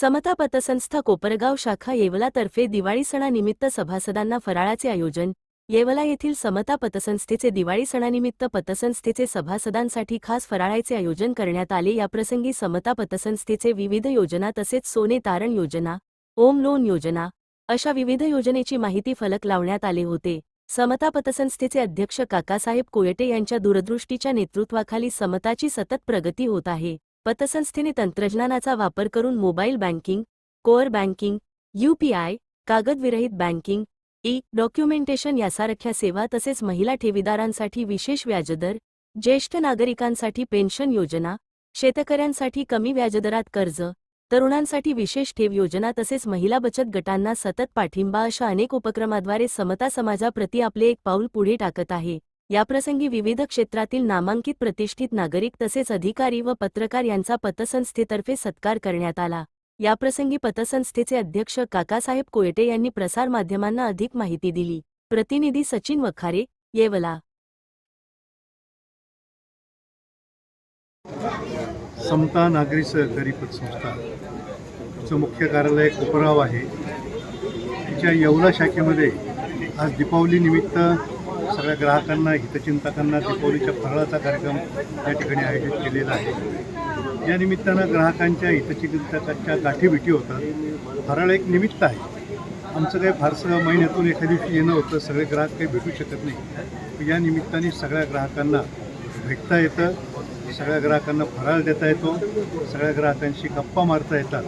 समता पतसंस्था कोपरगाव शाखा येवलातर्फे दिवाळी सणानिमित्त सभासदांना फराळाचे आयोजन. येवला येथील समता पतसंस्थेचे दिवाळी सणानिमित्त पतसंस्थेचे सभासदांसाठी खास फराळाचे आयोजन करण्यात आले. याप्रसंगी समता पतसंस्थेचे विविध योजना तसेच सोने तारण योजना ओम लोन योजना अशा विविध योजनेची माहिती फलक लावण्यात आले होते. समता पतसंस्थेचे अध्यक्ष काकासाहेब कोयटे यांच्या दूरदृष्टीच्या नेतृत्वाखाली समताची सतत प्रगती होत आहे. पतसंस्थेने तंत्रज्ञानाचा वापर करून mobile banking core banking UPI कागदविरहित banking e documentation यासारख्या सेवा तसेच महिला ठेवीदारांसाठी विशेष व्याजदर ज्येष्ठ नागरिकांसाठी पेन्शन योजना शेतकऱ्यांसाठी कमी व्याजदरात कर्ज तरुणांसाठी विशेष ठेव योजना तसेच महिला बचत गटांना सतत पाठिंबा अशा अनेक उपक्रमाद्वारे समता समाजाप्रती आपले एक पाऊल पुढे टाकत आहे. याप्रसंगी विविध क्षेत्रातील नामांकित प्रतिष्ठित नागरिक तसेच अधिकारी व पत्रकार यांचा पतसंस्थेतर्फे सत्कार करण्यात आला. याप्रसंगी पतसंस्थेचे अध्यक्ष काकासाहेब कोयटे यांनी प्रसारमाध्यमांना अधिक माहिती दिली. प्रतिनिधी सचिन वखारे येवला. समता नागरी सहकारी पतसंस्था तिचं मुख्य कार्यालय कोपराव आहे. तिच्या येवला शाखेमध्ये आज दीपावलीनिमित्त सगळ्या ग्राहकांना हितचिंतकांना दीपावलीच्या फराळाचा कार्यक्रम या ठिकाणी आयोजित केलेला आहे. या निमित्तानं ग्राहकांच्या हितचिंतकांच्या गाठीभेटी होतात. फराळ एक निमित्त आहे. आमचं काही फारसं महिन्यातून एखाद्या दिवशी येणं होतं सगळे ग्राहक काही भेटू शकत नाही. या निमित्ताने सगळ्या ग्राहकांना भेटता येतं सगळ्या ग्राहकांना फराळ देता येतो सगळ्या ग्राहकांशी गप्पा मारता येतात.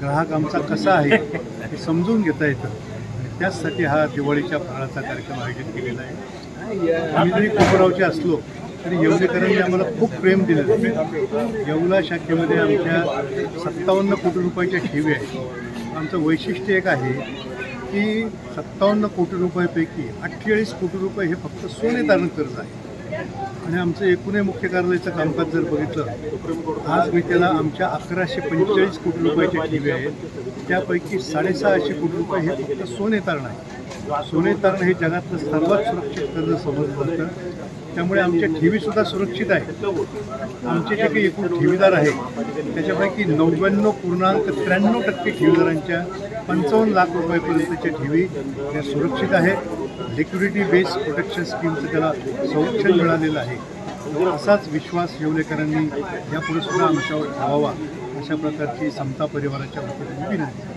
ग्राहक आमचा कसा आहे हे समजून घेता येतं. त्याचसाठी हा दिवाळीच्या फराळाचा कार्यक्रम आयोजित केलेला आहे. आम्ही जरी कोपरावचे असलो तरी येवलेकरांनी आम्हाला खूप प्रेम दिलं येवला शाखेमध्ये आमच्या सत्तावन्न कोटी रुपयाच्या ठेवी आहेत. आमचं वैशिष्ट्य एक आहे की सत्तावन्न कोटी रुपयापैकी अठ्ठेचाळीस कोटी रुपये हे फक्त सोने तारण कर्ज आहे. आणि आमचं एकूणही मुख्य कार्यालयाचं कामकाज जर बघितलं आज मी त्याला आमच्या अकराशे पंचेचाळीस कोटी रुपयाच्या ठेवी आहेत त्यापैकी साडेसहाशे कोटी रुपये हे फक्त सोने तारण आहे. सोने तारण हे जगातलं सर्वात सुरक्षित कर्ज समजलं जातं त्यामुळे आमच्या ठेवीसुद्धा सुरक्षित आहेत. आमचे जे काही एकूण ठेवीदार आहेत त्याच्यापैकी नव्याण्णव पूर्णांक त्र्याण्णव टक्के ठेवीदारांच्या पंचावन्न लाख रुपयापर्यंतच्या ठेवी त्या सुरक्षित आहेत. लिक्विडिटी बेस प्रोटेक्शन स्कीमचं त्याला संरक्षण मिळालेलं आहे. असाच विश्वास येवलेकरांनी यापुढे सुद्धा आमच्यावर ठेवावा अशा प्रकारची समता परिवाराच्या वतीने विनंती